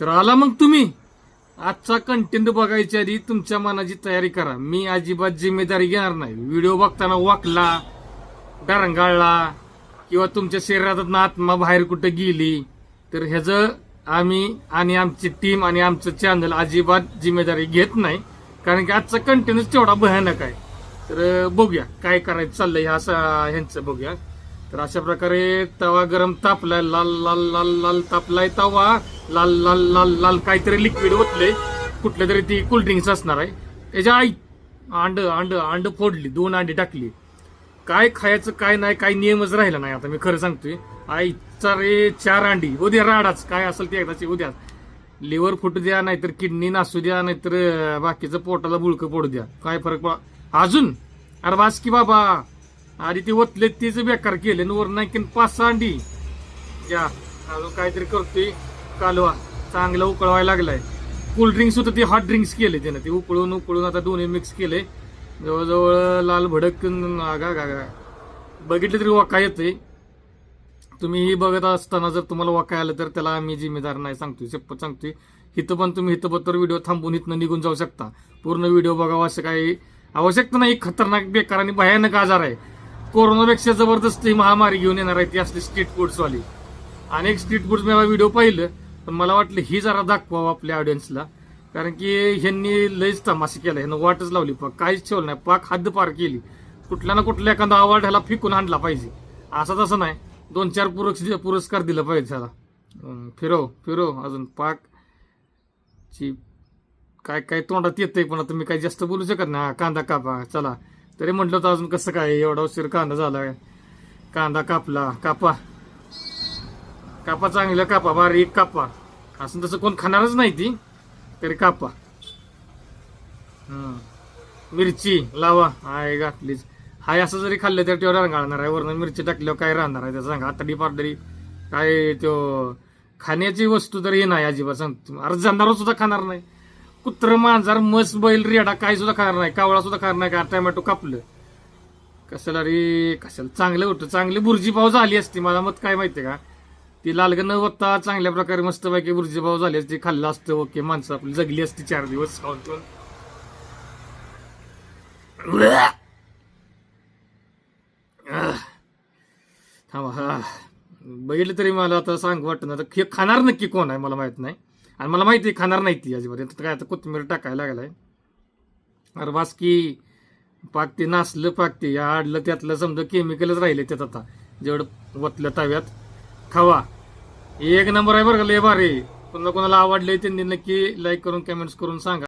तर आला मग तुम्ही. आजचा कंटेंट बघायच्या आधी तुमच्या मनाची तयारी करा. मी अजिबात जिम्मेदारी घेणार नाही. व्हिडिओ बघताना वाकला डरंगाळला किंवा तुमच्या शरीरातून आत्मा बाहेर कुठं गेली तर ह्याचं आम्ही आणि आमची टीम आणि आमचं चॅनल अजिबात जिम्मेदारी घेत नाही. कारण की आजचा कंटेंटच तेवढा भयानक आहे. तर बघूया काय करायचं चाललंय ह्या स- ह्यांचं बघूया. तर अशा प्रकारे तवा गरम तापलाय लाल लाल लाल लाल तापलाय तवा. लाल लाल लाल लाल काहीतरी लिक्विड ओतले. कुठलं तरी ती कोल्ड्रिंक्स असणार आहे. त्याच्या आई अंड अंड अंड फोडली दोन अंडी टाकली. काय खायचं काय नाही काय नियमच राहिला नाही. आता मी खरं सांगतोय आईचा रे चार अंडी. उद्या राडाच. काय असेल ते एकदाची उद्या. लिव्हर फुटू द्या नाहीतर किडनी नासू द्या नाहीतर बाकीचं पोटाला बुळकं पडू द्या. काय फरक पडा अजून? अरे वास की बाबा. आधी ते ओतले तेच बेकार केले वर नाही की पाच सहा अंडी. या अजून काहीतरी करतोय. कालवा चांगला उकळवायला लागलाय. कोल्ड ड्रिंक्स होतं ते हॉट ड्रिंक्स केले त्यानं. ते उकळून उकळून आता दोन्ही मिक्स केले. जवळजवळ लाल भडक आगा गागा बघितलं तरी वाका येते तुम्ही ही बघत असताना जर तुम्हाला वाका आलं तर त्याला आम्ही जिम्मेदार नाही सांगतोय शपथ सांगतोय. इथं पण तुम्ही इथं तर व्हिडिओ थांबून इथनं निघून जाऊ शकता. पूर्ण व्हिडिओ बघावा असं काही आवश्यकता नाही. खतरनाक बेकार आणि भयानक आजार आहे. कोरोनापेक्षा जबरदस्त ही महामारी घेऊन येणार आहे ती असली स्ट्रीट फूड्सवाली अनेक स्ट्रीट फूड्स मी व्हिडिओ पाहिलं. पण मला वाटलं ही जरा दाखवावं आपल्या ऑडियन्सला कारण की ह्यांनी लयच तमाशा केला ह्यानं वाटच लावली पाक काहीच ठेवलं नाही. पाक हद्द पार केली. कुठल्या ना कुठल्या एखादा अवॉर्ड ह्याला फिकून आणला पाहिजे. असं तसं नाही. दोन चार पुरस्कार पुरस्कार दिला पाहिजे त्याला. फिरव फिरव अजून पाक. ची काय काय तोंडात येतंय पण आता मी काही जास्त बोलू शकत नाही. कांदा कापा चला. तरी म्हटलं तर अजून कसं काय एवढा उशीर कांदा झाला कांदा कापला कापा. कापा चांगलं कापा बारीक कापा. असं तसं कोण खाणारच नाही ती तरी कापा. मिरची लावा. हाय घातलीच. हाय असं जरी खाल्लं तर तेवढं रांगाळणार आहे. वरनं मिरची टाकल्यावर काय राहणार आहे त्याचं सांगा. आतडी पारदरी काय तो खाण्याची वस्तू तर हे नाही अजिबात सांगतो अरे जनावर सुद्धा खाणार नाही. कुत्र मांजार मस बैल रेडा काय सुद्धा खाणार नाही. कावळा सुद्धा खाणार नाही. का टोमॅटो कापलं. कशाला रे? कशाला? चांगलं होतं. चांगली बुर्जी पाव झाली असती. मला मत काय माहिती का? ती लालगन न वत्ता चांगल्या प्रकारे मस्तपैकी बुर्जी झाले ते खाल्लं असतं ओके माणसं आपली जगली असती चार दिवस खाऊन पिऊन. थांबा हा. बघितलं तरी मला आता सांग वाटत ना हे खाणार नक्की कोण आहे मला माहीत नाही. आणि मला माहिती आहे खाणार नाही ती अजिबात. काय आता कोथिंबीर टाकायला लागलाय. अरे बासकी पाक ते नासलं पाक ते या आडलं त्यातलं समजा केमिकलच राहिले त्यात आता. जेवढं वतलं तव्यात. खावा. एक नंबर आहे बरं का लय भारी. कोणाला कोणाला आवडले त्यांनी नक्की लाईक करून कमेंट्स करून सांगा.